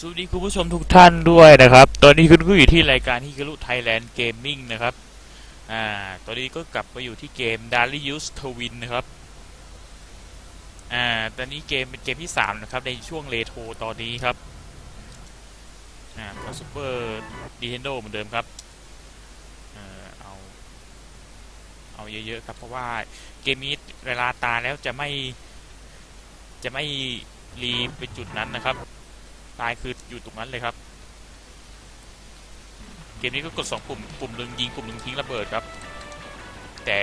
สวัสดีคุณผู้ชมทุกท่านด้วยนะครับ ตอนนี้คุณก็อยู่ที่รายการฮิการุไทยแลนด์เกมมิ่งนะครับ อ่า ตอนนี้ก็กลับมาอยู่ที่เกม d a r i u s Twin นะครับ อ่า ตอนนี้เกมเป็นเกมที่ 3 นะครับ ในช่วงเลโทรตอนนี้ครับ อ่าก็ซูเปอร์ดีเทนโดเหมือนเดิมครับ เออเอา เอาเยอะๆครับ เพราะว่าเกมนี้เวลาตาแล้วจะไม่ จะไม่รีไปจุดนั้นนะครับ ตายคืออยู่ตรงนั้นเลยครับ เกมนี้ก็กดสองปุ่ม ปุ่มหนึ่งยิง ปุ่มหนึ่งทิ้งระเบิดครับ แต่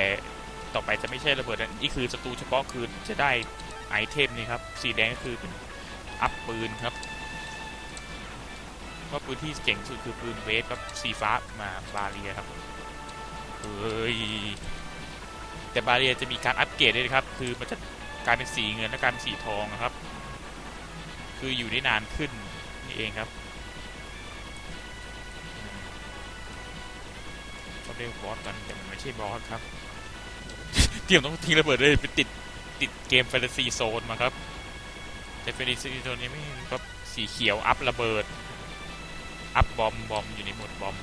ต่อไปจะไม่ใช่ระเบิดนะนี่คือศัตรูเฉพาะคือจะได้ไอเทมนี่ครับ สีแดงก็คือเป็นอัพปืนครับก็ปืนที่เจ๋งสุดคือปืนเวฟครับสีฟ้ามาบาเรียครับเฮ้ยแต่บาเรียจะมีการอัปเกรดด้วยครับ คือมันจะกลายเป็นสีเงินและกลายเป็นสีทองนะครับ คืออยู่ได้นานขึ้นนี่เองครับเขาเรียกบอสกันแต่มันไม่ใช่บอสครับเดี๋ยวต้องทิ้งระเบิดเลยไปติดติดเกมแฟนตาซีโซนมาครับแต่แฟนตาซีโซนนี้ไม่ก็สีเขียวอัพระเบิด อัพบอมบอมอยู่ในหมดบอม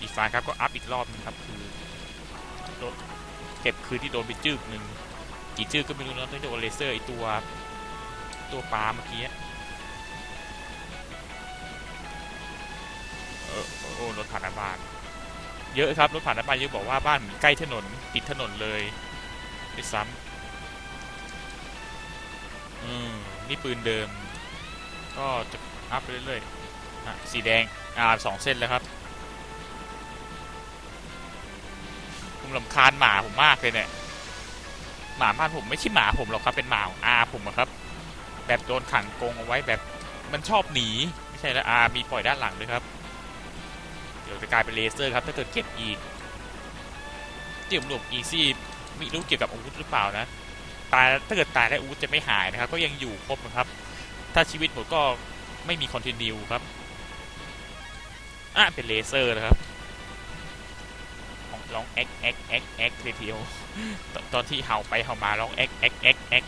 อีฟ้าครับก็อัพอีกรอบนึงครับคือโดนเก็บคืนที่โดนไปจึกหนึ่งกี่จึกก็ไม่รู้นะต้องโดนเลเซอร์ไอตัว ตัวปลาเมื่อกี้เออโอ้รถผ่านหน้าบ้าน เยอะครับรถผ่านหน้าบ้านเยอะบอกว่าบ้านใกล้ถนนติดถนนเลยด้วยซ้ำอืมนี่ปืนเดิม ก็จะอัพไปเรื่อยๆอะสีแดงอ่าสองเส้นแล้วครับผมลำคาญหมาผมมากเลยเนี่ยหมาบ้านผมไม่ใช่หมาผมหรอกครับเป็นหมาอาผมครับ แบบโดนขังกงเอาไว้แบบมันชอบหนีไม่ใช่แล้วอามีปล่อยด้านหลังด้วยครับ เดี๋ยวจะกลายเป็นเลเซอร์ครับ ถ้าเกิดเก็บอีกเตี่ยมหนุกอีซี่ม่รู้เกี่ยวกับอาวุธหรือเปล่านะตายถ้าเกิดตายแล้วอาวุธจะไม่หายนะครับ ก็ยังอยู่ครบนะครับ ถ้าชีวิตหมดก็ไม่มีคอนติเนียครับอะเป็นเลเซอร์นะครับร้องเอ็กเอ็กเอ็กเอ็กเลยทีเดียวตอนตอนที่เห่าไปเห่ามาร้องเอ็กเอ็กเอ็กเอ็ก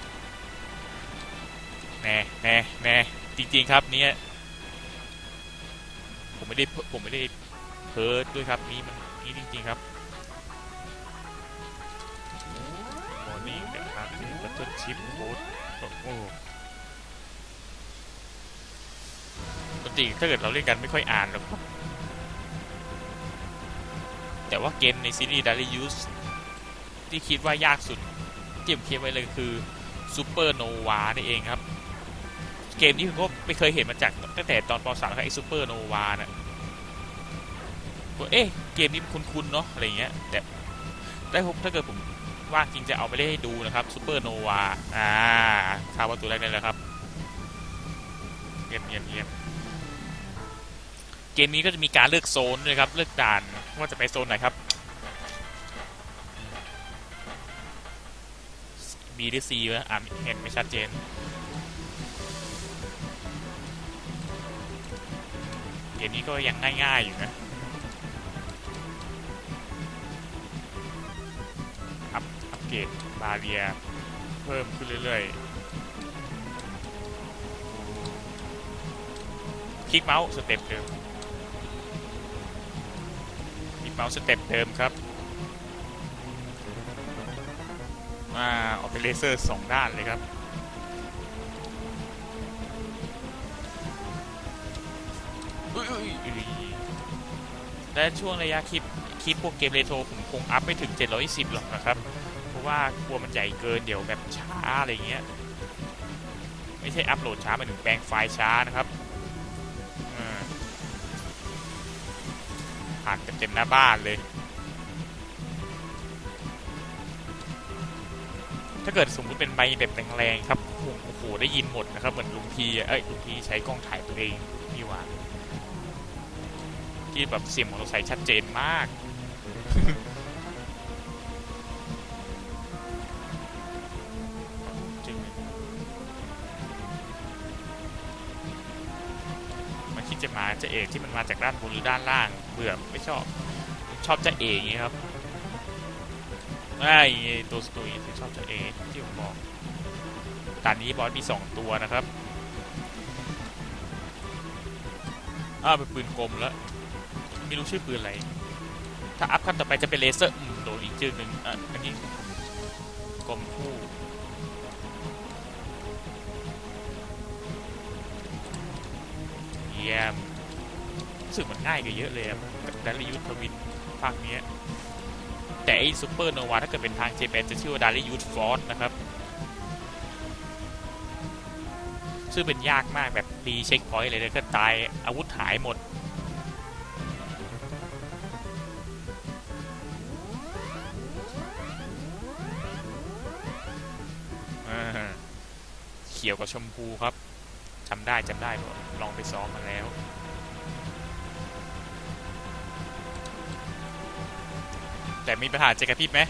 แน่แน่แน่จริง ๆ ครับเนี่ยผมไม่ได้ผมไม่ได้เพ้อด้วยครับนี่มันนี่จริง ๆ ครับโมนี่เดี๋ยครับบัตเทิลชิปโค้ดโอ้ปกติถ้าเกิดเราเล่นกันไม่ค่อยอ่านหรอกแต่ว่าเกมในซีรีส์ Darius ที่คิดว่ายากสุดที่ผมคิดไว้เลยคือ Super Nova นี่เองครับ เกมนี้ผมก็ไม่เคยเห็นมาจากตั้งแต่ตอนป .3 แล้วไอ้ซูเปอร์โนวาน่ะก็เอ๊ะเกมนี้มันคุ้นๆเนาะอะไรเงี้ยแต่ได้ผมถ้าเกิดผมว่างจริงจะเอาไปเล่นให้ดูนะครับซูเปอร์โนวาอ่าคาว่าตัวแรกนี่แหละครับเงียบเงียบเงียบเกมนี้ก็จะมีการเลือกโซนด้วยครับ เลือกด่านว่าจะไปโซนไหนครับ B หรือ C วะอ่านเห็นไม่ชัดเจน เกมนี้ก็ยังง่ายๆอยู่นะอัพอัปเกรดบาเรียเพิ่มขึ้นเรื่อยๆ คลิกเมาส์สเต็ปเดิม คลิกเมาส์สเต็ปเดิมครับมาออกเป็นเลเซอร์สองด้านเลยครับ อุ๊ยอุ๊ยอุ๊ยและช่วงระยะคลิปคลิปพวกเกมเรโทรผมคงอัพไม่ถึง 710 หรอกนะครับ เพราะว่ากลัวมันใหญ่เกินเดี๋ยวแบบช้าอะไรเงี้ย ไม่ใช่อัพโหลดช้าหมายถึงแปลงไฟล์ช้านะครับอ่าผ่านเต็มหน้าบ้านเลย ถ้าเกิดสมมติเป็นใบแบบแรงๆครับโอ้โหโอ้โหได้ยินหมดนะครับ เหมือนลุงพีเอ้ยลุงพีใช้กล้องถ่ายตัวเองนี่หว่า ที่แบบเสียงของเราใส่ชัดเจนมาก มันคิดจะมาจะเอกที่มันมาจากด้านบนหรือด้านล่าง เบื่อไม่ชอบ ชอบจะเอกอย่างนี้ครับไอ้ตัวสตูนี้ชอบจะเอกที่ผมบอกด่านนี้บอสมีสองตัวนะครับอ้าวเป็นปืนกลมแล้ว ไม่รู้ชื่อปืนอะไร ถ้าอัพขั้นต่อไปจะเป็นเลเซอร์อโดนอีกชื่อหนึ่งอะอันนี้กลมคู่เยี่ยมรู้สึกมันง่ายกว่าเยอะเลยกับดาริยุทธวินภาคนี้แต่ไอ้ซูเปอร์โนวาถ้าเกิดเป็นทางเจแปนจะชื่อว่าดาริยุทธฟอร์สนะครับซึ่งเป็นยากมากแบบรีเช็คพอยต์เลยนะก็ตายอาวุธหายหมด ขียวกับชมพูครับจำได้จำได้ลองไปซ้อมมาแล้วแต่มีปัญหาจะกระพริบไหม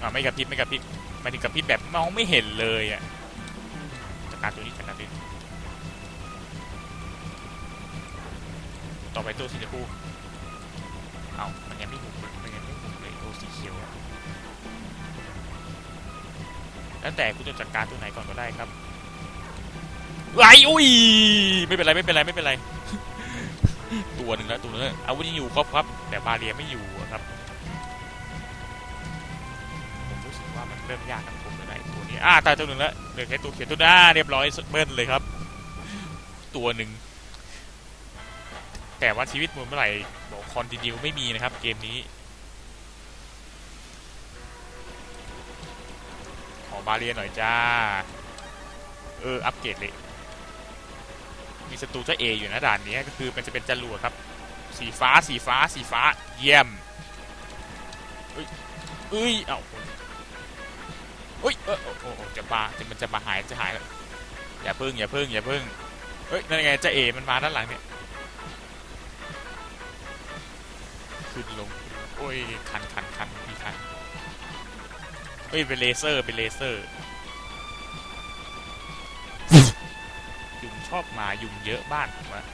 อ่าไม่กระพริบไม่กระพริบมายถึงกระพริบแบบมองไม่เห็นเลยอะจัดการตัวนี้จัดการตัวนี้ต่อไปตัวสีชมพูเอามันยังไม่หมุนมันยังไม่หมุนเลยตัวสีเขียวอะ แล้วแต่คุณจะจัดการตัวไหนก่อนก็ได้ครับไหลอุ้ยไม่เป็นไรไม่เป็นไรไม่เป็นไร ตัวหนึ่งแล้วตัวหนึงอาวุธยังอยู่ครบครับ แต่บาเรียไม่อยู่ครับผมรู้สึกว่ามันเริ่มยากกับผมแล้วนะไอ้ตัวนี้อ่าตายตัวหนึ่งแล้วเหลือแค่ตัวเขียวตัวหน้าเรียบร้อยเบิ้ลเลยครับ ตัวหนึ่งแต่ว่าชีวิตมันเมื่อไหร่บอกคอนติเนียไม่มีนะครับ เกมนี้ บาเรียหน่อยจ้า เออ อัปเกรดเลย มีศัตรูเจ้าเออยู่นะด่านนี้ก็คือมันจะเป็นจรวดครับ สีฟ้าสีฟ้าสีฟ้า เยี่ยมเอ้ยเอ้ยเอ้าเอ้ยเออโอ้โอ้โอ้จะมาจะมันจะมาหายจะหายแล้วอย่าพึ่งอย่าพึ่งอย่าพึ่งเฮ้ยนั่นไงเจ้าเอมันมาด้านหลังเนี่ยขึ้นลงโอ้ยคันคันคัน เฮ้ยเป็นเลเซอร์เป็นเลเซอร์ยุงชอบมายุงเยอะบ้านผมอะ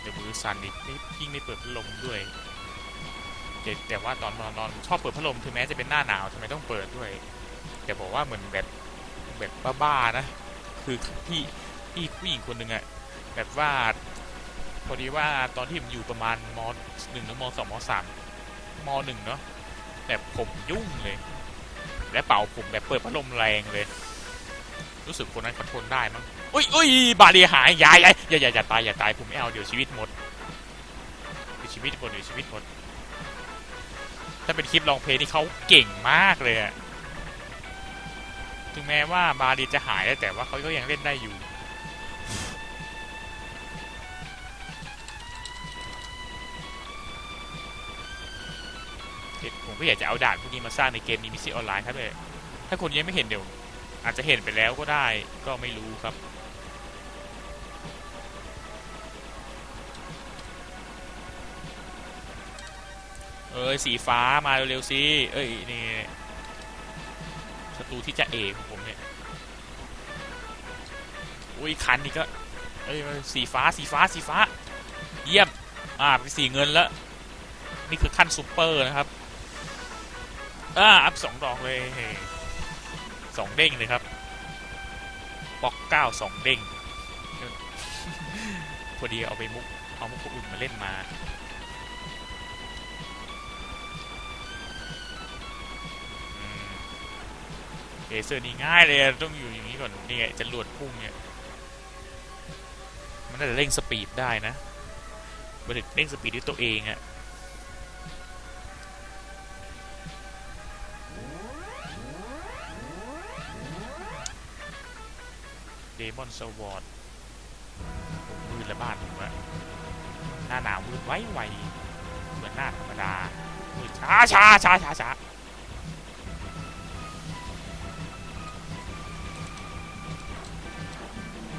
เดี๋ยวมือสั่นอีกนี่ยิ่งไม่เปิดพัดลมด้วยแต่แต่ว่าตอนนอนนอนชอบเปิดพัดลมถึงแม้จะเป็นหน้าหนาวทำไมต้องเปิดด้วย แต่บอกว่าเหมือนแบบแบบบ้าๆนะ คือพี่พี่ผู้หญิงคนหนึ่งอะแบบว่าพอดีว่าตอนที่ผมอยู่ประมาณมหนึ่งหรือมสองมสามมหนึ่งเนาะ แบบผมยุ่งเลย และเป่าผมแบบเปิดพัดลมแรงเลย รู้สึกคนนั้นเขาทนได้มั้งอุ้ยอุ้ยบาเรียหายอยายอย่าอย่าอย่าตายอย่าตายผมไม่เอาเดี๋ยวชีวิตหมดเดี๋ยวชีวิตหมดเดี๋ยวชีวิตหมดถ้าเป็นคลิปลองเพลงนี่เขาเก่งมากเลยอะถึงแม้ว่าบาเรียจะหายแล้วแต่ว่าเขาก็ยังเล่นได้อยู่ ผมก็อยากจะเอาด่านพวกนี้มาสร้างในเกมนี้มิซิออนไลน์ครับเลยถ้าคนยังไม่เห็นเดี๋ยวอาจจะเห็นไปแล้วก็ได้ก็ไม่รู้ครับเอ้ยสีฟ้ามาเร็วๆสิเอ้ยนี่ศัตรูที่จะเอกของผมเนี่ยอุ้ยคันนี่ก็เอ้ยสีฟ้าสีฟ้าสีฟ้า เยี่ยมอ่าเป็นสีเงินแล้ว นี่คือขั้นซูเปอร์นะครับ อ่าอัพสองดอกเลยสองเด้งเลยครับบล็อกเก้าสองเด้งพอดีเอาไปมุกเอามุกคนอื่นมาเล่นมาเลเซอร์นี่ง่ายเลยต้องอยู่อย่างนี้ก่อนนี่ไงจะลวดพุ่งเนี่ยมันน่าจะเร่งสปีดได้นะมันเร่งสปีดด้วยตัวเองอะ สวอร์ดมืดละบ้านผมอะหน้าหนาวมืดไวไวเหมือนหน้าธรรมดามืดช้าช้าช้าช้าช้า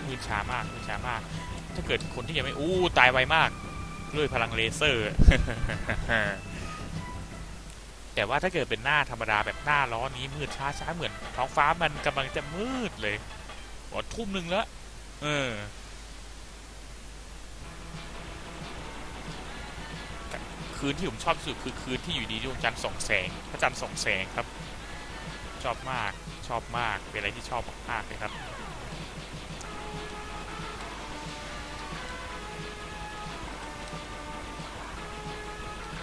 มืดช้ามากมืดช้ามาก ถ้าเกิดคนที่ยังไม่อู้ตายไวมากด้วยพลังเลเซอร์ แต่ว่าถ้าเกิดเป็นหน้าธรรมดาแบบหน้าร้อนนี้มืดช้าช้าเหมือนท้องฟ้ามันกำลังจะมืดเลย อ๋อทุ่มหนึ่งละเออคืนที่ผมชอบที่สุดคือคืนที่อยู่ดีดวงจันทร์ส่องแสงพระจันทร์ส่องแสงครับ ชอบมากชอบมากเป็นอะไรที่ชอบมากเลยครับ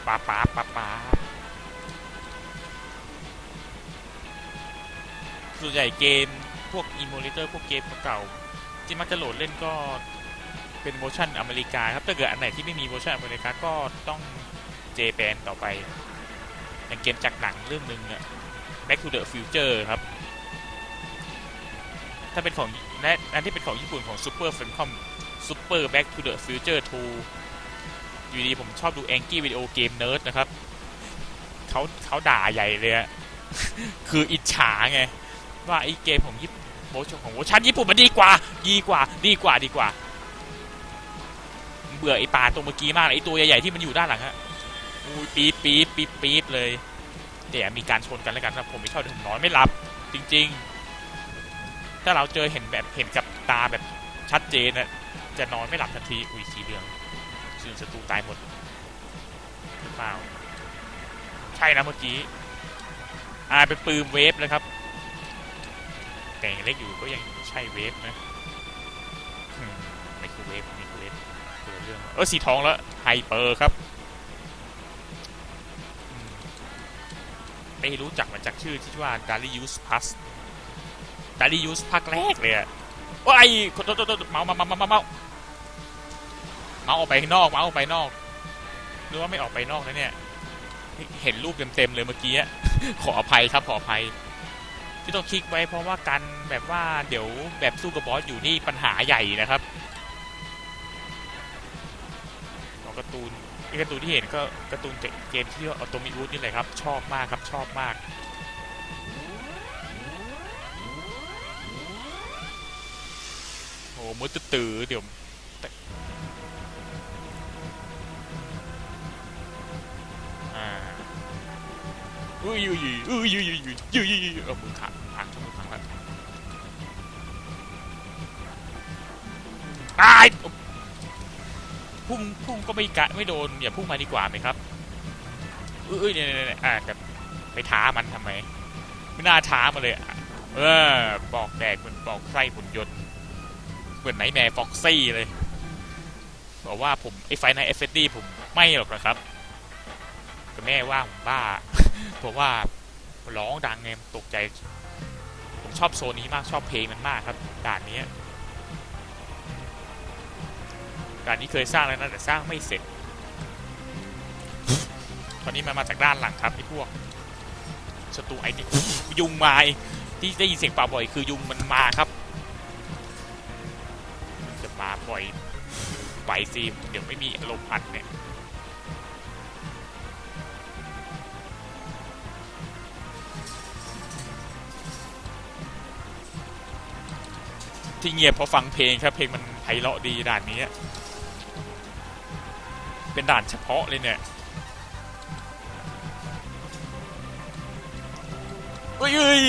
ปาปาปาปาส่วนใหญ่เกม พวกอิม l ลเตอร์พวกเกมเก่าที่มักจะโหลดเล่นก็เป็นเวอร์ชันอเมริกาครับถ้าเกิดอันไหนที่ไม่มีเวอร์ชันอเมริกาก็ต้องเจแปนต่อไปอย่างเกมจากหนังเรื่องหนึ่งเนี่ย Back to the Future ครับ ถ้าเป็นของและอันที่เป็นของญี่ปุ่นของ Super Famicom Super Back to the Future 2 อยู่ดีผมชอบดู Angry Video Game Nerd นะครับเขาเขาด่าใหญ่เลยอะคืออิจฉาไง ว่าไอ้เกมของญี่ปุ่น โมชั่นของโมชันญี่ปุ่นมันดีกว่า ดีกว่า ดีกว่า ดีกว่า เบื่อไอ้ปลาตัวเมื่อกี้มากไอ้ตัวใหญ่ๆที่มันอยู่ด้านหลังอะอุ้ยปี๊บปี๊บปี๊บปี๊บเลยเดี๋ยวมีการชนกันแล้วกันนะผมไม่ชอบผมนอนไม่หลับ จริง ๆ ถ้าเราเจอเห็นแบบเห็นกับตาแบบชัดเจนนะจะนอนไม่หลับทันที อุ้ยสีเหลืองสีศัตรูตายหมดหรือเปล่า ใช่นะเมื่อกี้อ่าเป็นปืนเวฟเลยครับ แต่ยังเล็กอยู่ก็ยังใช่เวฟนะไม่คือเวฟไม่คือเวฟคนละเรื่องเออสีทองแล้วไฮเปอร์ครับไม่รู้จักมาจากชื่อที่ชื่อว่า Darius Plus Darius ภาคแรกเลยอะว้ายขอโทษโทษโทษเมาเมาเมาเมาเมาเมาออกไปนอกเมาออกไปนอกหรือว่าไม่ออกไปนอกนะเนี่ย เห็นรูปเต็มๆเลยเมื่อกี้ขออภัยครับขออภัย ที่ต้องคลิกไว้เพราะว่ากันแบบว่าเดี๋ยวแบบสู้กับบอสอยู่นี่ปัญหาใหญ่นะครับของการ์ตูนไอ้การ์ตูนที่เห็นก็การ์ตูนเกมที่ออโตมิวูดนี่แหละครับ ชอบมากครับชอบมากโอ้มือตื้อๆเดี๋ยวอ่าอุ้ยอุ้ยอุ้ยอุ้ยอุ้ยอุ้ยอุ้ยอุ้ยอุ้ยเอามือขังขั ตายพุ่งพุ่งก็ไม่กะไม่โดนอย่าพุ่งมาดีกว่าไหมครับอุ้ยเนี่ยเนี่ยอ่าแต่ไปท้ามันทำไม ไม่น่าท้ามาเลยเออบอกแดกเหมือนบอกไส้ผุนยนต์เหมือนไนแมร์ฟ็อกซี่เลยบอกว่าผมไอ้ไฟในเอฟเฟดีผมไม่หรอกนะครับก็แม่ว่าผมบ้าเพราะว่าร้องดังไงตกใจ ผมชอบโซนนี้มากชอบเพลงมันมากครับด่านนี้ ด่านนี้เคยสร้างแล้วนะแต่สร้างไม่เสร็จ ตอนนี้มันมาจากด้านหลังครับไอ้พวกศัตรูไอ้นี่ยุงมาที่ได้ยินเสียงป่าบ่อยคือยุงมันมาครับ จะมาบ่อยไปสิเดี๋ยวไม่มีอารมณ์อัดเนี่ยที่เงียบเพราะฟังเพลงครับเพลงมันไพเราะดีด่านนี้ เป็นด่านเฉพาะเลยเนี่ยอุ้ยอุ้ย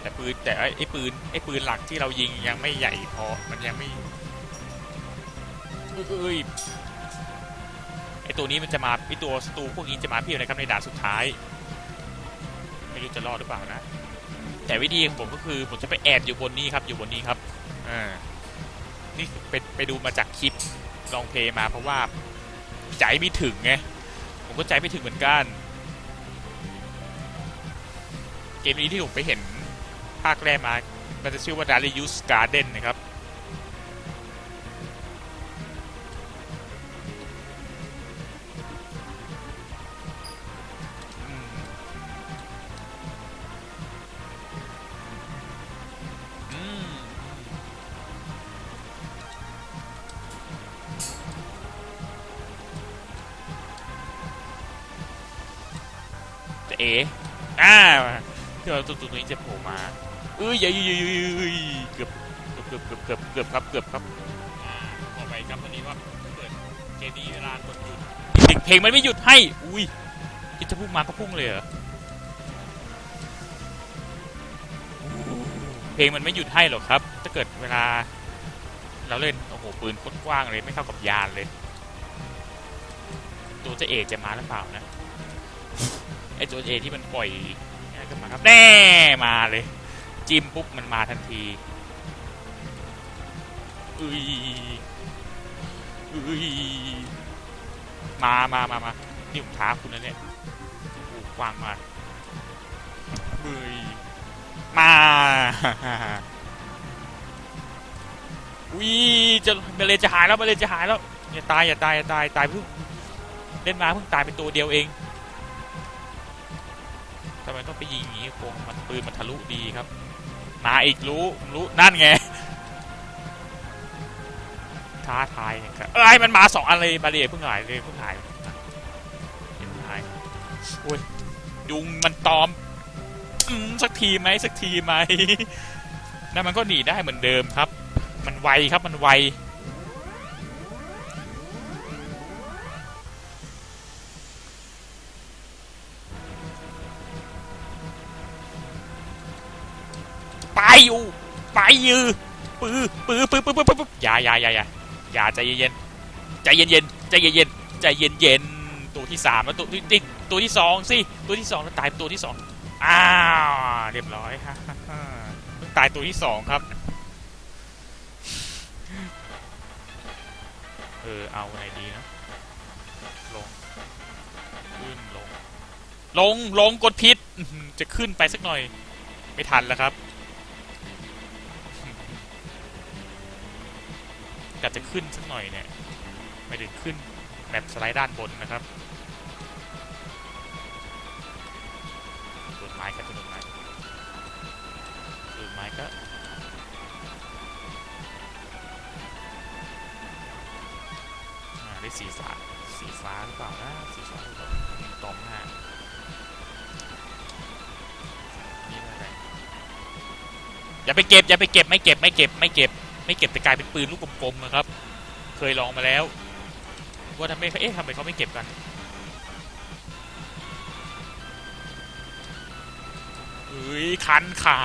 แต่ปืนแต่ไอ้ไอ้ปืนไอ้ปืนหลักที่เรายิงยังไม่ใหญ่พอมันยังไม่อุ้ยอุ้ยไอ้ตัวนี้มันจะมาไอ้ตัวศัตรูพวกนี้จะมาเพียบเลยครับในด่านสุดท้าย ไม่รู้จะรอดหรือเปล่านะ แต่วิธีของผมก็คือผมจะไปแอบอยู่บนนี้ครับอยู่บนนี้ครับอ่า นี่ไปไปดูมาจากคลิปลองเพลมาเพราะว่าใจไม่ถึงไง ผมก็ใจไม่ถึงเหมือนกัน เกมนี้ที่ผมไปเห็นภาคแรกมา มันจะชื่อว่า Darius Garden นะครับ เอ๋อ่าที่เราตัวตัวนี้จะโผล่มาเอ้ยเอ้ยเยเอ้ยเอ้ยเอ้ยเกือบเกือบเกือบเกือบเกือบครับเกือบครับอ่าบอไปครับวันนี้ว่าเปิดเกมนี้เวลากดหยุดจริงๆเพลงมันไม่หยุดให้ อุ้ยที่จะพุ่งมาก็พุ่งเลยเหรอเพลงมันไม่หยุดให้หรอกครับ ถ้าเกิดเวลา เราเล่นโอ้โหปืนคตรกว้างเลยไม่เข้ากับยานเลย ตัวเจเอกจะมาหรือเปล่านะ ไอตัวเจเอที่มันปล่อยนี่ก็มาครับแน่มาเลย จิ้มปุ๊บมันมาทันทีอุ้ยอุ้ยมามามามานี่ผมท้าคุณนะเนี่ยโอ้กว้างมาเฮ้ยมาอุ้ยจะเบเลจะหายแล้วเบเลจะหายแล้วอย่าตายอย่าตายอย่าตายตายเพิ่งเล่นมาเพิ่งตายเป็นตัวเดียวเอง ยิงอย่างนี้โกงมันปืนมันทะลุดีครับ มาอีกรู้รู้นั่นไงท้าทายเนี่ยครับเอ้ยมันมาสองอันเลยบาเรียเพิ่งหายเลยเพิ่งหายเพิ่งหายโอ้ยยุงมันตอมสักทีไหมสักทีไหมนั่นมันก็หนีได้เหมือนเดิมครับ มันไวครับมันไว ไปอยู่ไปยือปื้อปื้อปื้อปือปือปืออย่าอย่าอย่าอย่าอย่าใจเย็นๆใจเย็นๆใจเย็นๆใจเย็นๆตัวที่สามแล้วตัวที่ติ๊กตัวที่สองสิตัวที่สองแล้วตายตัวที่สองอ้าวเรียบร้อยฮะตายตัวที่สองครับเออเอาไหนดีนะลงขึ้นลงลงลงกดพิษจะขึ้นไปสักหน่อย ไม่ทันแล้วครับ กะจะขึ้นสักหน่อยเนี่ยไม่ถึงขึ้นแบบสไลด์ด้านบนนะครับต้นไม้ครับต้นไม้ต้นไม้ก็ได้สีฟ้าสีฟ้าหรือเปล่านะสีฟ้าหรือเปล่าตอมหน้านี่อะไรอย่าไปเก็บอย่าไปเก็บไม่เก็บไม่เก็บไม่เก็บ ไม่เก็บแต่กลายเป็นปืนลูกกลมๆนะครับ เคยลองมาแล้ว ว่าทำไมเอ๊ะทำไมเขาไม่เก็บกันเฮ้ยคันขา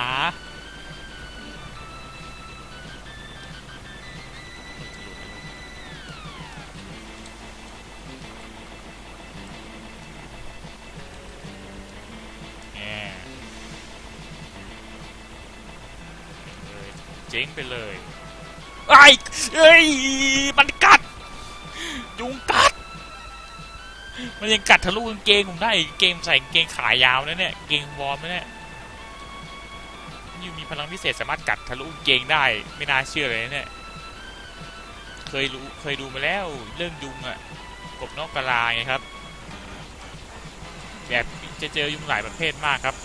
แหมเลยเจ๊งไปเลย ไอ้เอ้ย มันกัด ยุงกัด มันยังกัดทะลุกางเกงผมได้ เกงใส่กางเกงขายาวนะเนี่ย เกงวอร์มนะเนี่ยนี่มีพลังพิเศษสามารถกัดทะลุกางเกงได้ ไม่น่าเชื่อเลยนะเนี่ย เคยรู้ เคยดูมาแล้ว เรื่องยุงอะกบนอกกะลาไงครับ แบบจะเจอยุงหลายประเภทมากครับ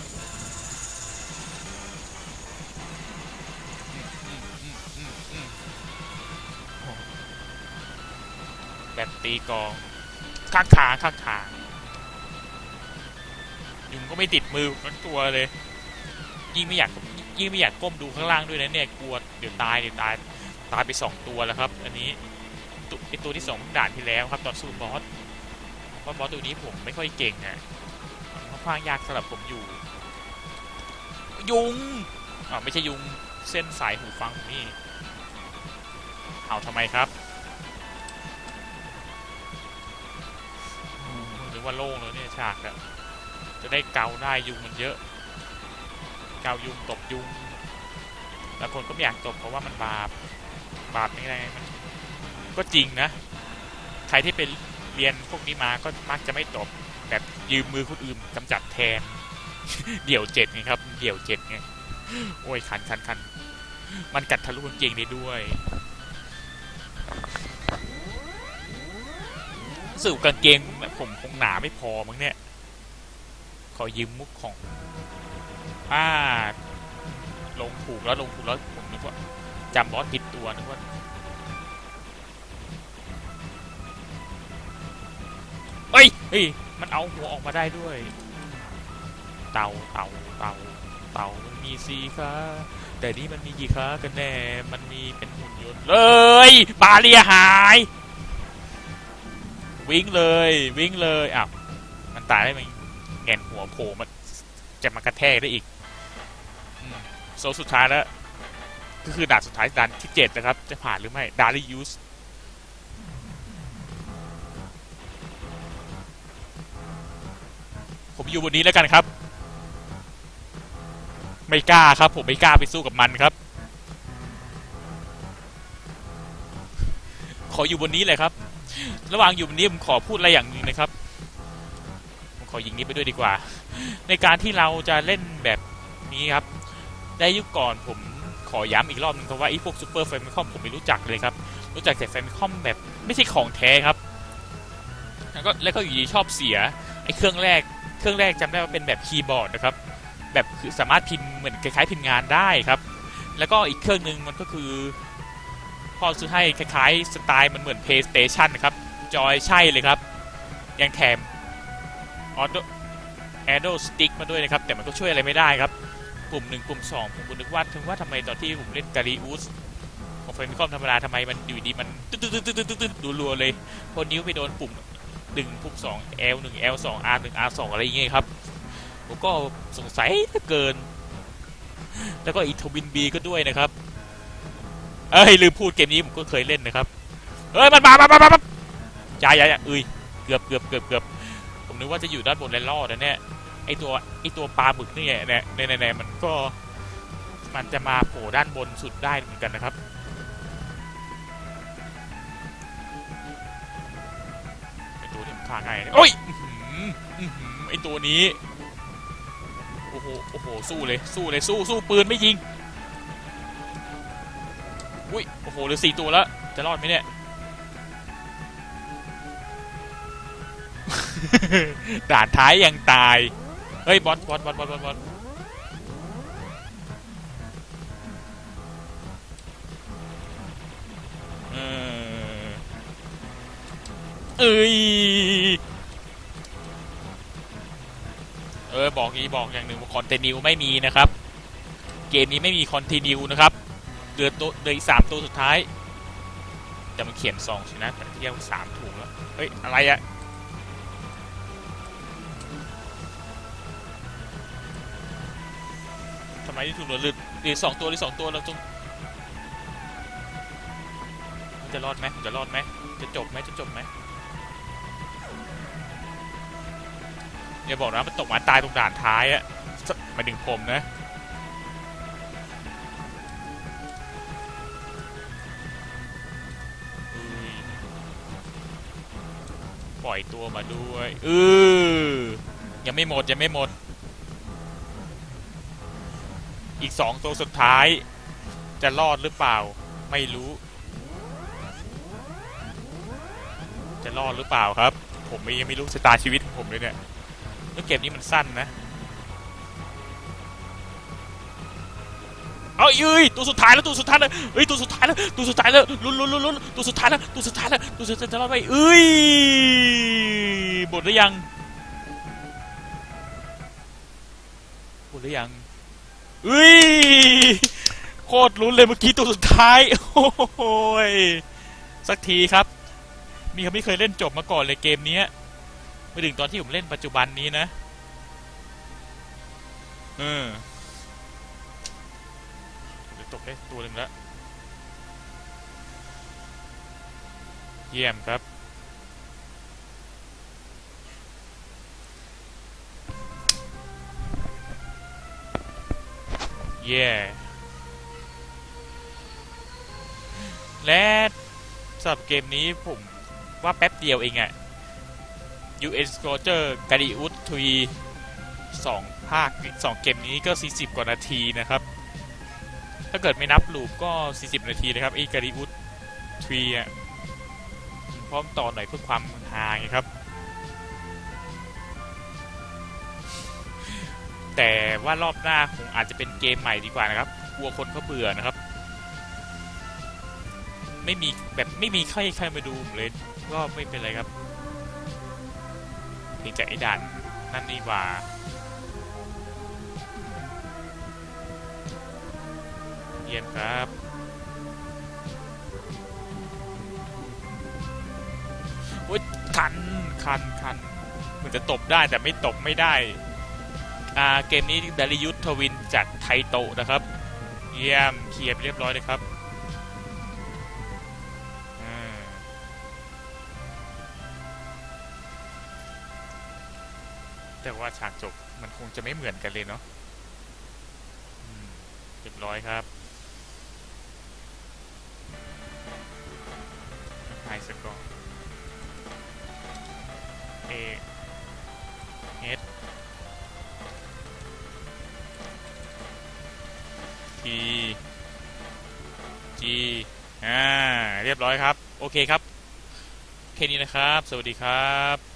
ตีกองข้างขาข้างขายุงก็ไม่ติดมือทั้งตัวเลย ยิ่งไม่อยากยิ่งไม่อยากก้มดูข้างล่างด้วยนะเนี่ยกลัวเดี๋ยวตายเดี๋ยวตายตายไปสองตัวแล้วครับ อันนี้ตัวไอตัวที่สองด่านที่แล้วครับตอนสู้บอสเพราะบอสตัวนี้ผมไม่ค่อยเก่งอะมันค่อนข้างยากสำหรับผมอยู่ ยุงอ่าไม่ใช่ยุงเส้นสายหูฟังนี่เอาทำไมครับ รือว่าโล่งแล้วเนี่ยฉากอะจะได้เกาได้ยุงมันเยอะ เกายุงตบยุงบางคนก็ไม่อยากตบเพราะว่ามันบาปบาปยังไงมันก็จริงนะ ใครที่ไปเรียนพวกนี้มาก็มักจะไม่ตบแบบยืมมือคนอื่นกำจัดแทน เดี่ยวเจ็ดไงครับ เดี่ยวเจ็ดไงโอ้ยคันคันคันมันกัดทะลุกางเกงได้ด้วยรู้สึกกางเกง ผมคงหนาไม่พอมั้งเนี่ย ขอยืมมุกของอ่าลงถูกแล้วลงถูกแล้วผมนึกว่าจำบอสผิดตัวนึกว่าเฮ้ยเฮ้ยมันเอาหัวออกมาได้ด้วย เต่าเต่าเต่าเต่ามันมีสีขาแต่นี่มันมีกี่ขากันแน่ มันมีเป็นหุ่นยนต์เลยบาเรียหาย วิ่งเลยวิ่งเลยอ้าวมันตายได้ไหมแงนหัวโผล่มันจะมากระแทกได้อีกโซสุดท้ายแล้ว ก็คือด่านสุดท้ายด่านที่เจ็ดนะครับ จะผ่านหรือไม่ดาริยูสผมอยู่บนนี้แล้วกันครับ ไม่กล้าครับ ผมไม่กล้าไปสู้กับมันครับ ขออยู่บนนี้เลยครับ ระหว่างอยู่บนนี้ผมขอพูดอะไรอย่างหนึ่งนะครับผมขอยิงนี้ไปด้วยดีกว่า ในการที่เราจะเล่นแบบนี้ครับ ได้ยุคก่อนผมขอย้ำอีกรอบหนึงครับว่าไอ้พวกซูเปอร์แฟมิคอมผมไม่รู้จักเลยครับ รู้จักแต่แฟมิคอมแบบไม่ใช่ของแท้ครับ แล้วก็แล้วก็อยู่ดีชอบเสียไอ้เครื่องแรก เครื่องแรกจำได้ว่าเป็นแบบคีย์บอร์ดนะครับ แบบคือสามารถพิมพ์เหมือนคล้ายๆพิมพ์งานได้ครับ แล้วก็อีกเครื่องหนึ่งมันก็คือพ่อซื้อให้คล้ายๆสไตล์มันเหมือน PlayStation นะครับ จอยใช่เลยครับ ยังแถมออโดแอโดสติ๊กมาด้วยนะครับ แต่มันก็ช่วยอะไรไม่ได้ครับปุ่มหนึ่งปุ่มสองผมนึกว่าถึงว่าทำไมตอนที่ผมเล่นการีอุสของเฟรมิคอมธรรมดาทำไมมันอยู่ดีมันตึ๊ดตึ๊ดตึ๊ดตึ๊ดตึ๊ดตึ๊ดรัวเลยพอนิ้วไปโดนปุ่มหนึ่งปุ่มสอง L หนึ่ง L สอง R หนึ่ง R สองอะไรอย่างเงี้ยครับผมก็สงสัยเหลือเกิน แล้วก็อีทวินบีก็ด้วยนะครับ เอ้ยลืมพูดเกมนี้ผมก็เคยเล่นนะครับเฮ้ยมันมามามามา มาจ่ายจ่ายเอ้ยเกือบเกือบเกือบเกือบผมนึกว่าจะอยู่ด้านบนแล้วรอดนะเนี่ยไอตัวไอตัวปลาบึกนี่เนี่ยเนี่ยเนี่ยมันก็มันจะมาโผล่ด้านบนสุดได้เหมือนกันนะครับไอตัวนี้มันฆ่าง่ายโอ้ยอื้อหืออื้อหือไอตัวนี้โอ้โหโอ้โหสู้เลยสู้เลยสู้สู้ปืนไม่ยิงอุ้ยโอ้โหเหลือสี่ตัวแล้วจะรอดไหมเนี่ย ด่านท้ายยังตาย เฮ้ย บอลบอลบอลบอลบอลบอลเอ้ย เออ บอกอีบอกอย่างหนึ่งคอนเทนิวไม่มีนะครับ เกมนี้ไม่มีคอนเทนิวนะครับเดือตัวเดือสามตัวสุดท้าย แต่มันเขียนสองใช่นะแต่ที่ยังสามถูกแล้ว เฮ้ย อะไรอะ มที่ถูกหลือหรือหรือสองตัวหรือสองตัวเราต้องจะรอดไหมจะรอดไหมจะจบไหมจะจบไหมอย่าบอกนะมันตกมาตายตรงด่านท้ายอะมายถึงผมนะปล่อยตัวมาด้วยเออยังไม่หมดยังไม่หมด อีกสองตัวสุดท้าย จะรอดหรือเปล่า ไม่รู้ จะรอดหรือเปล่าครับ ผมยังไม่รู้ชะตาชีวิตของผมเลยเนี่ยแล้วเกมนี้มันสั้นนะ เอาเอ้ยตัวสุดท้ายแล้วตัวสุดท้ายแล้วเอ้ยตัวสุดท้ายแล้วตัวสุดท้ายแล้วลุ้นลุ้นลุ้นลุ้นตัวสุดท้ายแล้วตัวสุดท้ายแล้วตัวสุดท้ายจะรอดไหมเอ้ยหมดหรือยังหมดหรือยัง อ้ยโคตรลุ้นเลยเมื่อกี้ตัวสุดท้าย โอ้ยสักทีครับมีเขาไม่เคยเล่นจบมาก่อนเลยเกมนี้ยไปถึงตอนที่ผมเล่นปัจจุบันนี้นะเออเดี๋ยวตกได้ตัวหนึ่งแล้ว เยี่ยมครับ เย่และสำหรับเกมนี้ผมว่าแป๊บเดียวเองอะ US g o r g e r กาดิอุสทวีสองภาคสองเกมนี้ก็ 40 กว่านาทีนะครับ ถ้าเกิดไม่นับลูปก็ 40 นาทีนะครับไอ้กาดิอุสทวีอะพร้อมต่อหน่อยเพื่อความฮางครับ แต่ว่ารอบหน้าคงอาจจะเป็นเกมใหม่ดีกว่านะครับกลัวคนเขาเบื่อนะครับ ไม่มีแบบไม่มีใครใครมาดูผมเลยก็ไม่เป็นไรครับเพียงจากไอ้ด่านนั่นดีกว่าเยี่ยมครับโอ้ยคันคันคันเหมือนจะตบได้แต่ไม่ตบไม่ได้ อ่าเกมนี้ดาริยุทธทวินจากไทโตะนะครับ เยี่ยมเคลียร์ไปเรียบร้อยเลยครับแต่ว่าฉากจบมันคงจะไม่เหมือนกันเลยเนาะเรียบร้อยครับ รียบร้อยครับ โอเคครับ แค่นี้นะครับ สวัสดีครับ